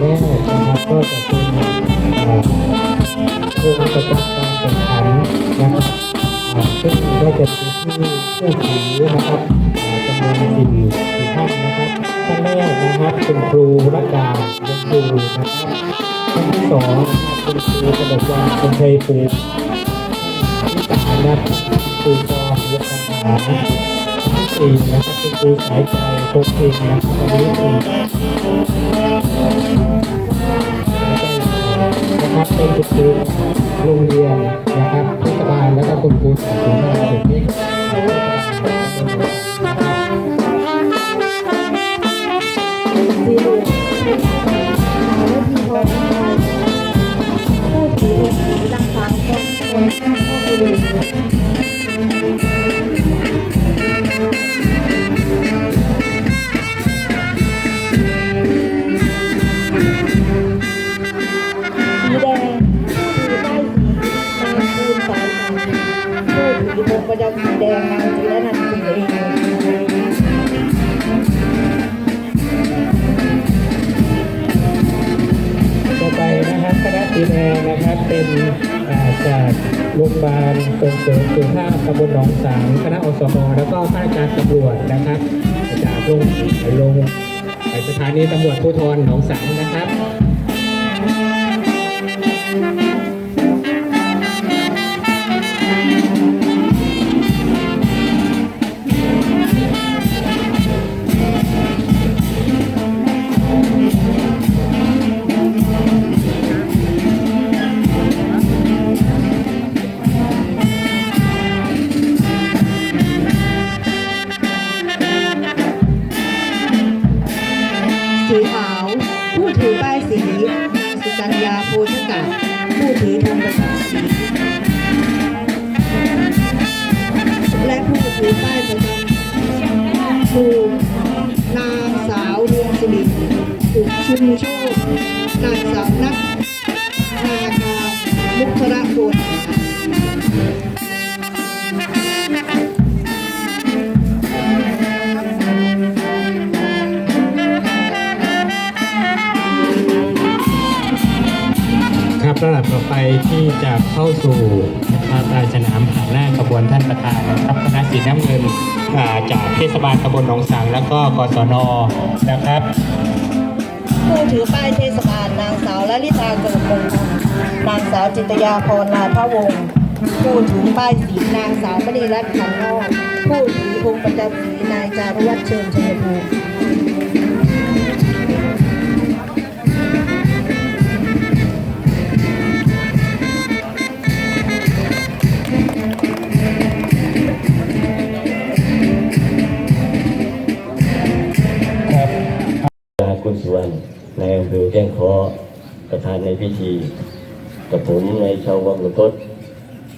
แรกนะครับก็จะเป็นเอ่อโครงประจำการแข่งขันนะครับอ่าซึ่งก็จะมีที่ผู้ถือนะครับอ่าจำนวนสี่สี่ท่านนะครับท่านแรกนะครับเป็นครูรัตดาเป็นครูนะครับท่านที่สองนะครับเป็นครูกระดกวันเป็นชัยภูมิที่สามนะครับครูกรยกคำถามที่สี่นะครับเป็นครูสายใจโคชเองนะครับวันนี้คือ นะครับเป็นจุดยืนโรงเรียนนะครับเทศบาลและก็คุณครูสอนของเรา ถือวงแดงนางจีและนันคุณเองต่อไปนะครับคณะสีแดงนะครับเป็นาจากโรงพยาบาลส่งเสริมสุขภาพตำบลหนองสางคณะอสมแล้วก็ข้าราชการตำรวจนะครับ จากโรงโรงสถานีตำรวจภูธรหนองสางนะครับ สีขาว ผู้ถือป้ายสี สุกัญญาโพชกะผู้ถือธงประจำสี และผู้ถือป้ายประจำคือนางสาวดวงสิริสุขชุมโชคนางสาวนักนาคามุขระโพน ครับระดับต่อไปที่จะเข้าสู่นะราสนามผ่านหน้าขบวนท่านประธานนะครับคณะสีน้ำเงินาจากเทศบาลตำบลหนองสังแล้วก็กศนนะครับผู้ถือป้ายเทศบาลนางสาวลลิตาเกิดมงคลนางสาวจิตยาพรลาภวงศ์ผู้ถือป้ายสีนางสาวมณีรัตน์ขันนอกผู้ถือธงประจำสีนายจารุวัฒน์เชิญช แจ้งเคอประธานในพิธี กับผมในชาววังหลวงทศ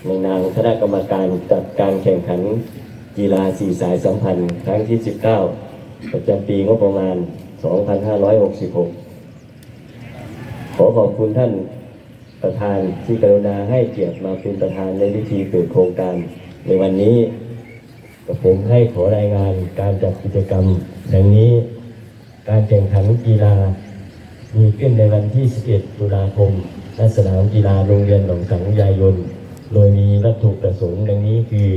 ในนามคณะกรรมการจัดการแข่งขันกีฬาสีสายสัมพันธ์ครั้งที่ 19 ประจำปีงบประมาณ 2566 ขอขอบคุณท่านประธานที่กรุณาให้เกียรติมาเป็นประธานในพิธีเปิดโครงการในวันนี้กับผมให้ขอรายงานการจัดกิจกรรมดังนี้การแข่งขันกีฬา มีขึ้นในวันที่ 11 ตุลาคมณสนามกีฬาโรงเรียนหนองสังยายน โดยมีวัตถุประสงค์ดังนี้คือ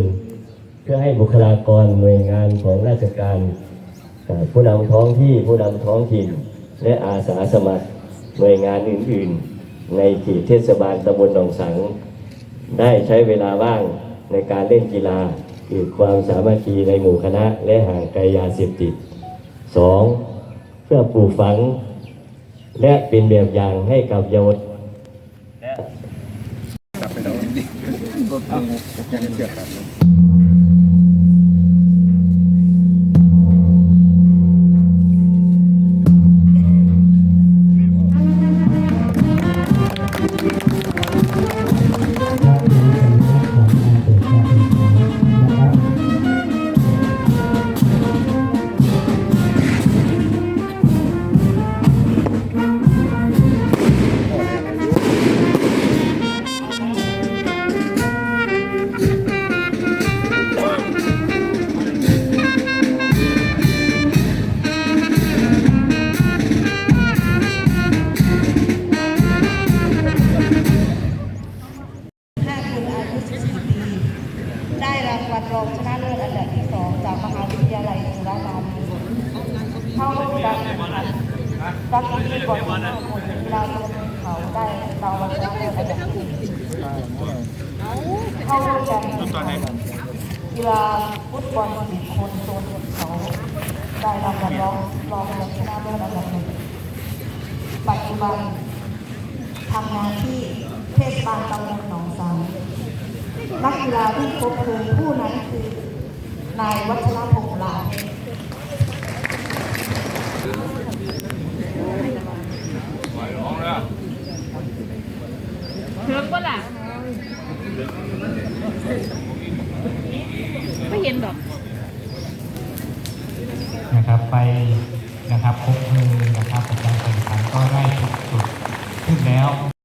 1. เพื่อให้บุคลากรหน่วยงานของราชการ ผู้นำท้องที่ผู้นำท้องถิ่น และอาสาสมัครหน่วยงานอื่น ๆ ในเขตเทศบาลตำบลหนองสัง ได้ใช้เวลาว่างในการเล่นกีฬาเกิดความสามัคคีในหมู่คณะและห่างไกลยาเสพติด 2. เพื่อปลูกฝัง และเป็นแบบอย่างให้กับเยาวชน กกีฬาบอลคนกีฬาคนเขาได้เรามาชนะในระดับเข้าร่วมกันกีฬาฟุตบอลสี่คนโซนเขาได้รางวัลรองรองชนะเลิศอันดับหนึ่งปัจจุบันทำงานที่เทศบาลตำบลหนองสังนักกีฬาที่พบเคือผู้นั้นคือนายวัชรพง ไม่เห็นหรอกนะครับไปนะครับคบมือนะครับกับการแข่งขันก็ได้สุดขึ้นแล้ว